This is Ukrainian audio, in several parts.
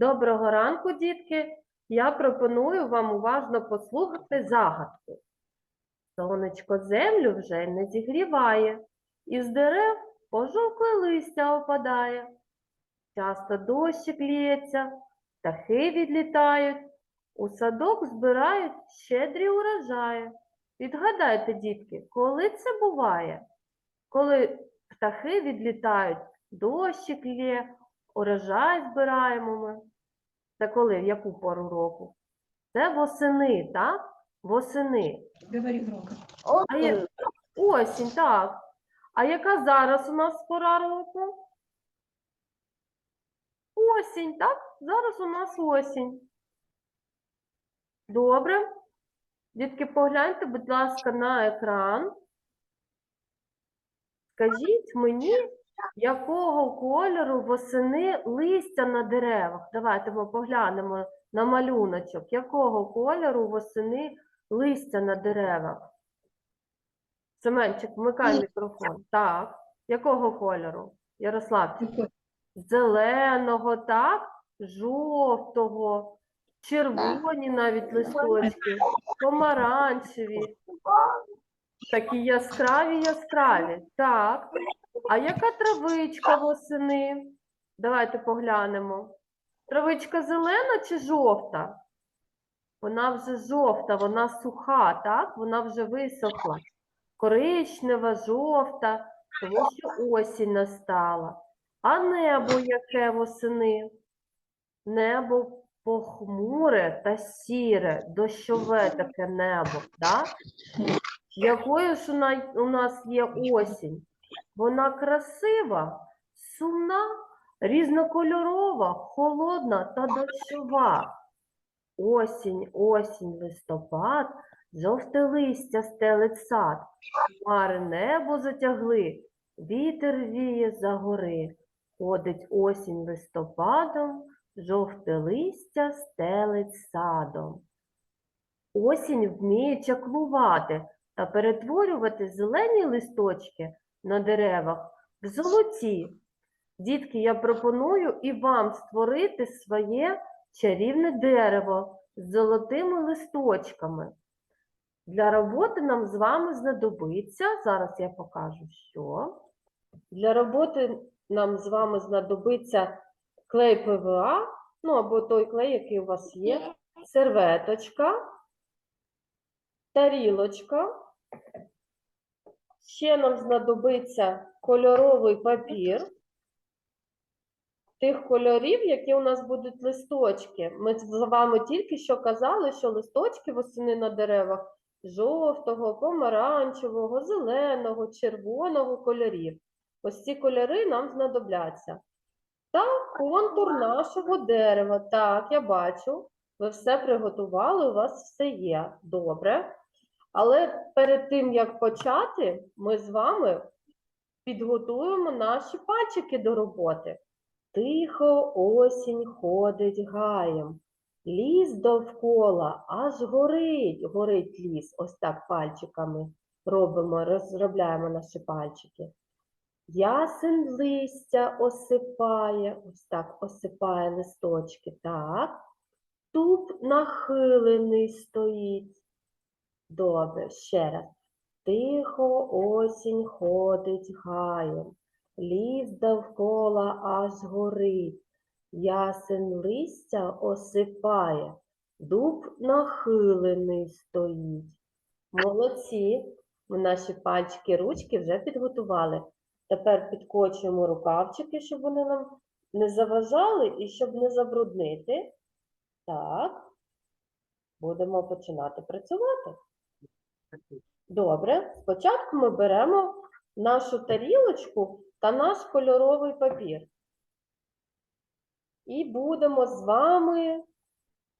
Доброго ранку, дітки. Я пропоную вам уважно послухати загадку. Сонечко землю вже не зігріває, із дерев пожовкле листя опадає. Часто дощик лється, птахи відлітають, у садок збирають щедрі урожаї. Відгадайте, дітки, коли це буває? Коли птахи відлітають, дощик лє, урожай збираємо ми. Це коли? В яку пору року? Це восени, так? Восени. Говори громко. А я... Осінь, так. А яка зараз у нас пора року? Осінь, так? Зараз у нас осінь. Добре. Дітки, погляньте, будь ласка, на екран. Скажіть мені, якого кольору восени листя на деревах? Давайте ми поглянемо на малюночок. Якого кольору восени листя на деревах? Семенчик, вмикай мікрофон. Так. Якого кольору? Ярославчик? Зеленого, так? Жовтого, червоні навіть листочки, помаранчеві. Такі яскраві, яскраві. Так. А яка травичка восени? Давайте поглянемо. Травичка зелена чи жовта? Вона вже жовта, вона суха, так? Вона вже висохла. Коричнева, жовта, тому що осінь настала. А небо яке восени? Небо похмуре та сіре, дощове таке небо, так? Якою ж у нас є осінь? Вона красива, сумна, різнокольорова, холодна та дощова. Осінь, осінь, листопад, жовте листя стелить сад, хмари небо затягли, вітер віє за гори. Ходить осінь листопадом, жовте листя стелить садом. Осінь вміє чаклувати та перетворювати зелені листочки на деревах в золоті. Дітки, я пропоную і вам створити своє чарівне дерево з золотими листочками. Для роботи нам з вами знадобиться, зараз я покажу, що. Для роботи нам з вами знадобиться клей ПВА, ну або той клей, який у вас є, серветочка, тарілочка. Ще нам знадобиться кольоровий папір. Тих кольорів, які у нас будуть листочки. Ми з вами тільки що казали, що листочки восени на деревах жовтого, помаранчевого, зеленого, червоного кольорів. Ось ці кольори нам знадобляться. Та контур нашого дерева. Так, я бачу. Ви все приготували, у вас все є. Добре. Але перед тим, як почати, ми з вами підготуємо наші пальчики до роботи. Тихо осінь ходить гаєм. Ліс довкола аж горить, горить ліс. Ось так пальчиками робимо, розробляємо наші пальчики. Ясен листя осипає, ось так осипає листочки, так. Туп нахилений стоїть. Добре, ще раз. Тихо осінь ходить гаєм. Ліс довкола аж горить. Ясен листя осипає, дуб нахилений стоїть. Молодці, наші пальчики, ручки вже підготували. Тепер підкочуємо рукавчики, щоб вони нам не заважали і щоб не забруднити. Так, будемо починати працювати. Добре, спочатку ми беремо нашу тарілочку та наш кольоровий папір. І будемо з вами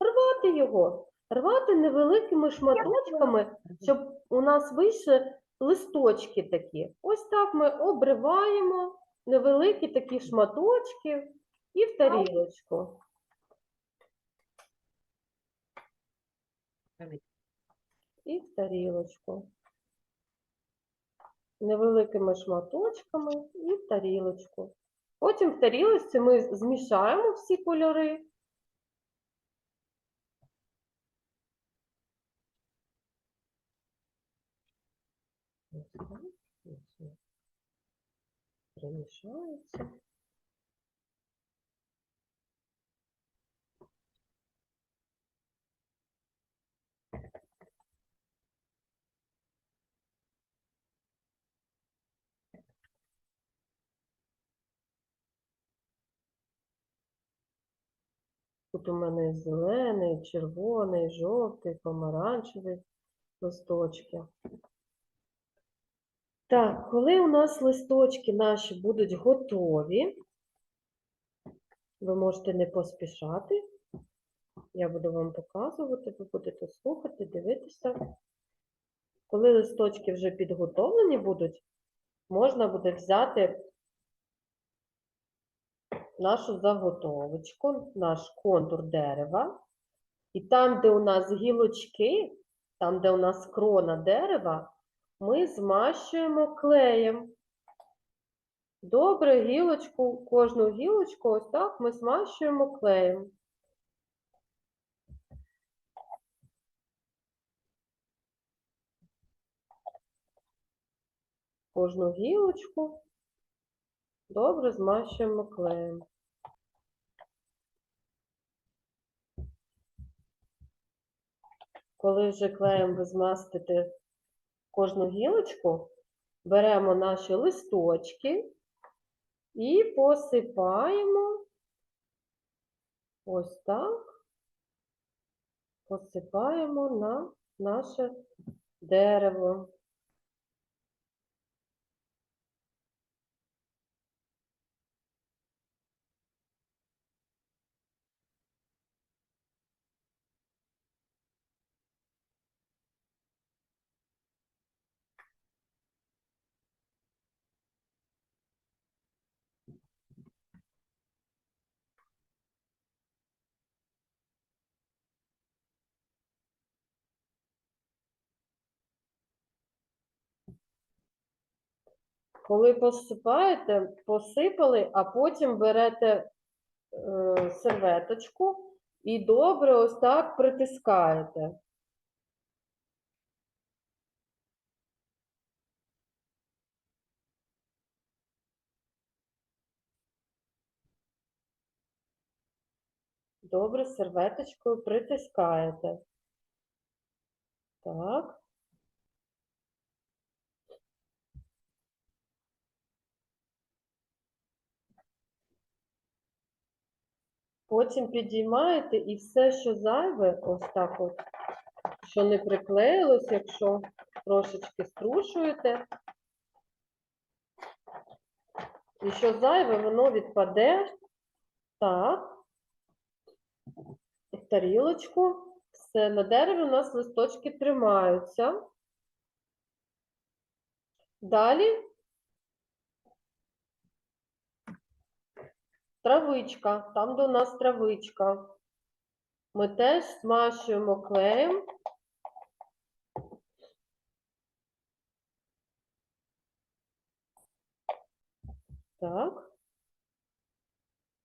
рвати його, рвати невеликими шматочками, щоб у нас вийшли листочки такі. Ось так ми обриваємо невеликі такі шматочки і в тарілочку і в тарілочку. Невеликими шматочками і в тарілочку. Потім в тарілочці ми змішаємо всі кольори. Примішається. Тут у мене зелений, червоний, жовтий, помаранчевий листочки. Так, коли у нас листочки наші будуть готові, ви можете не поспішати. Я буду вам показувати, ви будете слухати, дивитися. Коли листочки вже підготовлені будуть, можна буде взяти нашу заготовочку, наш контур дерева. І там, де у нас гілочки, там, де у нас крона дерева, ми змащуємо клеєм. Добре, гілочку, кожну гілочку, ось так ми змащуємо клеєм. Кожну гілочку добре змащуємо клеєм. Коли вже клеєм ви змастите кожну гілочку, беремо наші листочки і посипаємо ось так, посипаємо на наше дерево. Коли посипаєте, посипали, а потім берете е, серветочку і добре ось так притискаєте. Добре серветочкою притискаєте. Так. Потім підіймаєте і все, що зайве, ось так от, що не приклеїлось, якщо трошечки струшуєте. І що зайве, воно відпаде. Так. В тарілочку. Все, на дереві у нас листочки тримаються. Далі Травичка, там, у нас травичка. Ми теж змащуємо клеєм. Так.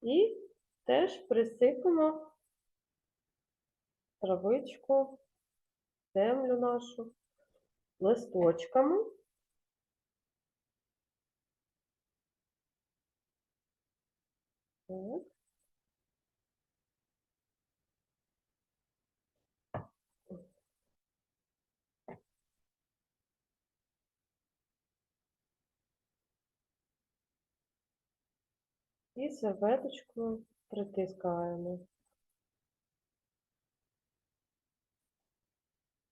І теж присипемо травичку, землю нашу листочками. Так. І серветочкою притискаємо.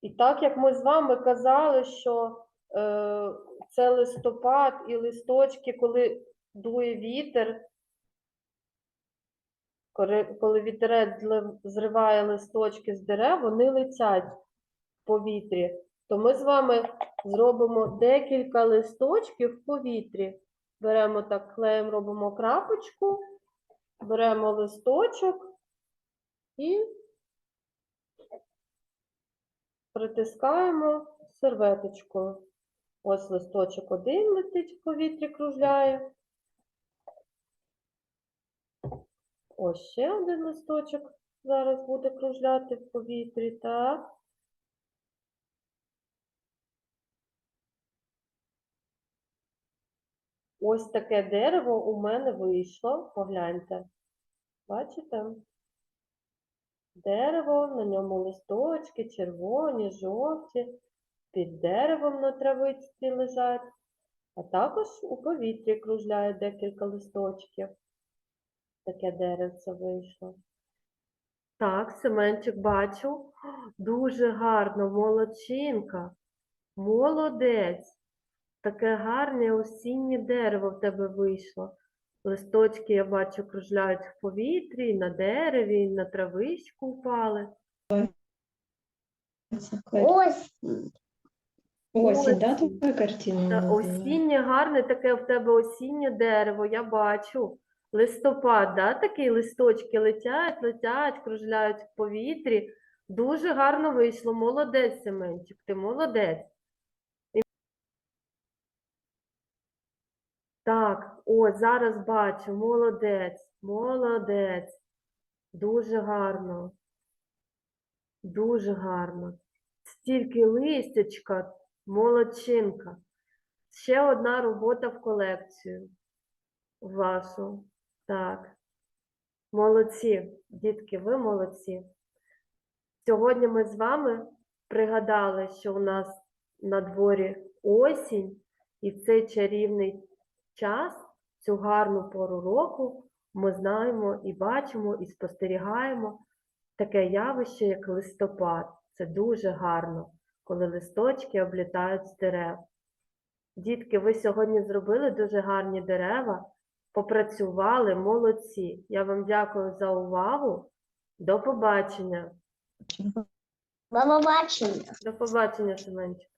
І так як ми з вами казали, що е, це листопад і листочки, коли дує вітер, коли, вітерець зриває листочки з дерев, вони летять в повітрі. То ми з вами зробимо декілька листочків в повітрі. Беремо так клеєм, робимо крапочку, беремо листочок і притискаємо серветочкою. Ось листочок один летить в повітрі, кружляє. Ось ще один листочок зараз буде кружляти в повітрі, так. ось таке дерево у мене вийшло. Погляньте. Бачите? Дерево, на ньому листочки, червоні, жовті, під деревом на травичці лежать, а також у повітрі кружляє декілька листочків. Таке деревце вийшло. Так, Семенчик, бачу. Дуже гарно, молодчинка. Молодець. Таке гарне осіннє дерево в тебе вийшло. Листочки, я бачу, кружляють в повітрі, на дереві, на травичку впали. Ось. Осень, да, твоя картина Та осіннє гарне таке в тебе осіннє дерево, я бачу. Листопад, да, такі листочки летять, летять, кружляють в повітрі. Дуже гарно вийшло. Молодець, Семенчик, ти молодець. І- Так, о, зараз бачу, молодець, молодець. Дуже гарно. Дуже гарно. Стільки листячка, молодчинка. Ще одна робота в колекцію вашу. Так. Молодці, дітки, ви молодці. Сьогодні ми з вами пригадали, що у нас на дворі осінь, і цей чарівний час, цю гарну пору року, ми знаємо і бачимо, і спостерігаємо таке явище, як листопад. Це дуже гарно, коли листочки облітають з дерев. Дітки, ви сьогодні зробили дуже гарні дерева, попрацювали, молодці. Я вам дякую за увагу. До побачення. До побачення. До побачення, Семенчик.